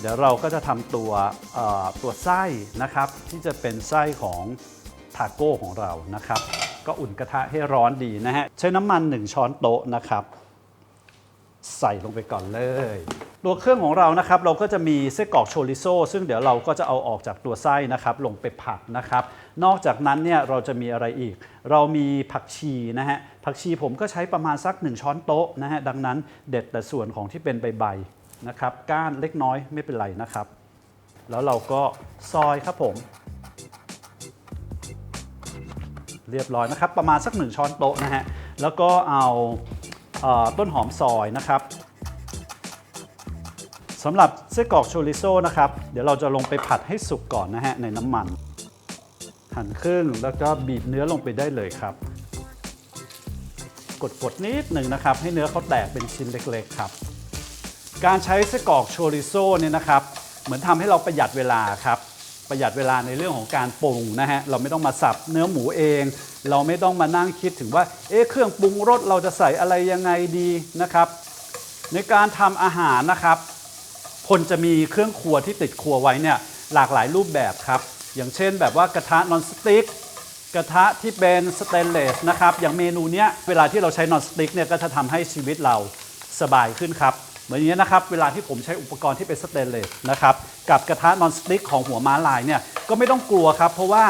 เดี๋ยวเราก็จะทำตัวตัวไส้นะครับ ที่จะเป็นไส้ของทาโก้ของเรานะครับ ก็อุ่นกระทะให้ร้อนดีนะฮะ ใช้น้ำมัน 1 ช้อนโต๊ะนะครับ ใส่ลงไปก่อนเลย ตัวเครื่องของเรานะครับ เราก็จะมีไส้กรอกโชริโซซึ่งเดี๋ยวเราก็จะเอาออกจากตัวไส้นะครับ ลงไปผัดนะครับ นอกจากนั้นเนี่ยเราจะมีอะไรอีก เรามีผักชีนะฮะผักชีผมก็ใช้ประมาณสัก 1 ช้อนโต๊ะนะฮะดังนั้นเด็ดแต่ส่วนของที่เป็นใบๆ นะครับ ก้านเล็กน้อยไม่เป็นไรนะครับ แล้วเราก็ซอยครับผม เรียบร้อยนะครับ ประมาณสัก1ช้อนโต๊ะนะฮะ แล้วก็เอาเอ่อต้นหอมซอยนะครับสำหรับไส้กรอกโชริโซนะครับ เดี๋ยวเราจะลงไปผัดให้สุกก่อนนะฮะในน้ำมัน หั่นครึ่งแล้วก็บีบเนื้อลงไปได้เลยครับ กดๆนิดหนึ่งนะครับ ให้เนื้อเขาแตกเป็นชิ้นเล็ก ๆ ครับ การใช้ไส้กรอกโชริโซเนี่ยนะครับ เหมือนทำให้เราประหยัดเวลาครับประหยัดเวลาในเรื่องของการปรุงนะฮะเราไม่ต้องมาสับเนื้อหมูเอง เราไม่ต้องมานั่งคิดถึงว่าเอ๊ะเครื่องปรุงรสเราจะใส่อะไรยังไงดีนะครับ ในการทำอาหารนะครับคนจะมีเครื่องครัวที่ติดครัวไว้เนี่ยหลากหลายรูปแบบครับ อย่างเช่นแบบว่ากระทะนอนสติ๊กกระทะที่เป็นสเตนเลสนะครับอย่างเมนูเนี้ยเวลาที่เราใช้นอนสติ๊กเนี่ยก็จะทำให้ชีวิตเราสบายขึ้นครับ เหมือนอย่างนี้นะครับ เวลาที่ผมใช้อุปกรณ์ที่เป็นสเตนเลสนะครับ กับกระทะนอนสติ๊กของหัวม้าลายเนี่ย ก็ไม่ต้องกลัวครับ เพราะว่า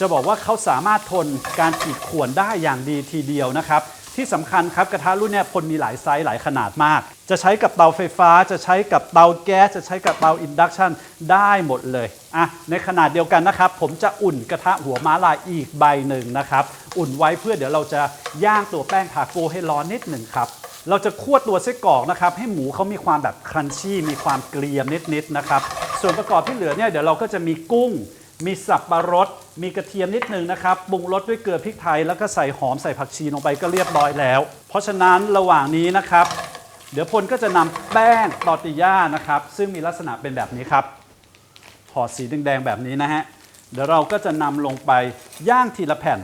จะบอกว่าเขาสามารถทนการขีดข่วนได้อย่างดีทีเดียวนะครับ ที่สำคัญครับกระทะรุ่นนี้ยพลมีหลายไซส์หลายขนาดมาก จะใช้กับเตาไฟฟ้า จะใช้กับเตาแก๊ส จะใช้กับเตาอินดักชันได้หมดเลยอะในขนาดเดียวกันนะครับ ผมจะอุ่นกระทะหัวม้าลายอีกใบหนึ่งนะครับ อุ่นไว้เพื่อเดี๋ยวเราจะย่างตัวแป้งทาโก้ให้ร้อนนิดหนึ่งครับ เราจะคั่วตัวไส้กรอกนะครับ ให้หมูเขามีความแบบครันชี่มีความเกรียมนิดๆนะครับ ส่วนประกอบที่เหลือเนี่ยเดี๋ยวเราก็จะมีกุ้ง มีสับปะรด มีกระเทียมนิดนึงนะครับปรุงรสด้วยเกลือพริกไทยแล้วก็ใส่หอมใส่ผักชีลงไปก็เรียบร้อยแล้ว เพราะฉะนั้นระหว่างนี้นะครับ เดี๋ยวพลก็จะนำแป้งตอร์ติย่านะครับ ซึ่งมีลักษณะเป็นแบบนี้ครับห่อสีแดงๆแบบนี้นะฮะเดี๋ยวเราก็จะนำลงไปย่างทีละแผ่น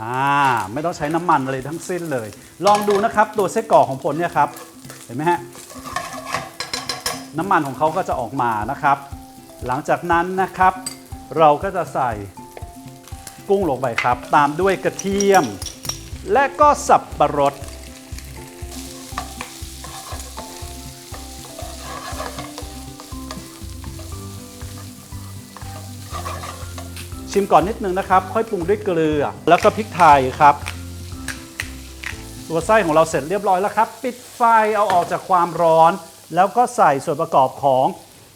อ่าไม่ต้องใช้น้ำมันอะไรทั้งสิ้นเลย ลองดูนะครับตัวไส้กรอกของผลเนี่ยครับเห็นไหมฮะน้ำมันของเขาก็จะออกมานะครับ หลังจากนั้นนะครับ เราก็จะใส่กุ้งลงไปครับ ตามด้วยกระเทียม และก็สับปะรด ชิมก่อนนิดนึงนะครับ ค่อยปรุงด้วยเกลือ แล้วก็พริกไทยครับ ตัวไส้ของเราเสร็จเรียบร้อยแล้วครับ ปิดไฟเอาออกจากความร้อน แล้วก็ใส่ส่วนประกอบของ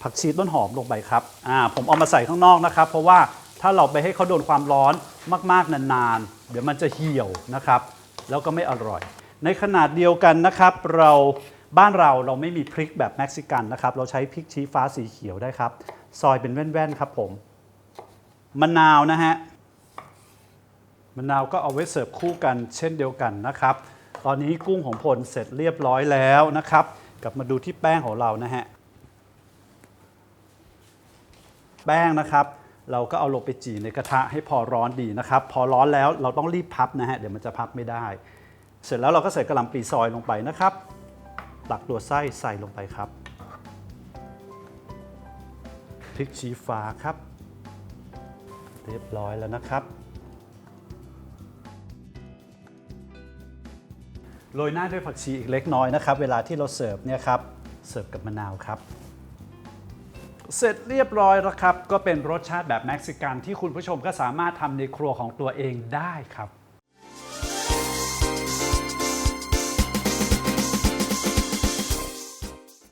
ผักชีต้นหอมลงไปครับอ่าผมเอามาใส่ข้างนอกนะครับ เพราะว่าถ้าเราไปให้เขาโดนความร้อนมากๆนานๆ เดี๋ยวมันจะเหี่ยวนะครับ แล้วก็ไม่อร่อย ในขนาดเดียวกันนะครับ เราบ้านเราเราไม่มีพริกแบบเม็กซิกันนะครับ เราใช้พริกชี้ฟ้าสีเขียวได้ครับ ซอยเป็นแว่นๆครับผม มะนาวนะฮะมะนาวก็เอาไว้เสิร์ฟคู่กันเช่นเดียวกันนะครับ ตอนนี้กุ้งของพลเสร็จเรียบร้อยแล้วนะครับ กลับมาดูที่แป้งของเรานะฮะแป้งนะครับ เราก็เอาลงไปจี่ในกระทะให้พอร้อนดีนะครับ พอร้อนแล้วเราต้องรีบพับนะฮะเดี๋ยวมันจะพับไม่ได้ เสร็จแล้วเราก็ใส่กระหล่ำปีซอยลงไปนะครับตักตัวไส้ใส่ลงไปครับพริกชี้ฟ้าครับ เรียบร้อยแล้วนะครับ โรยหน้าด้วยผักชีอีกเล็กน้อยนะครับ เวลาที่เราเสิร์ฟเนี่ยครับ เสิร์ฟกับมะนาวครับ เสร็จเรียบร้อยแล้วครับ ก็เป็นรสชาติแบบเม็กซิกันที่คุณผู้ชมก็สามารถทำในครัวของตัวเองได้ครับ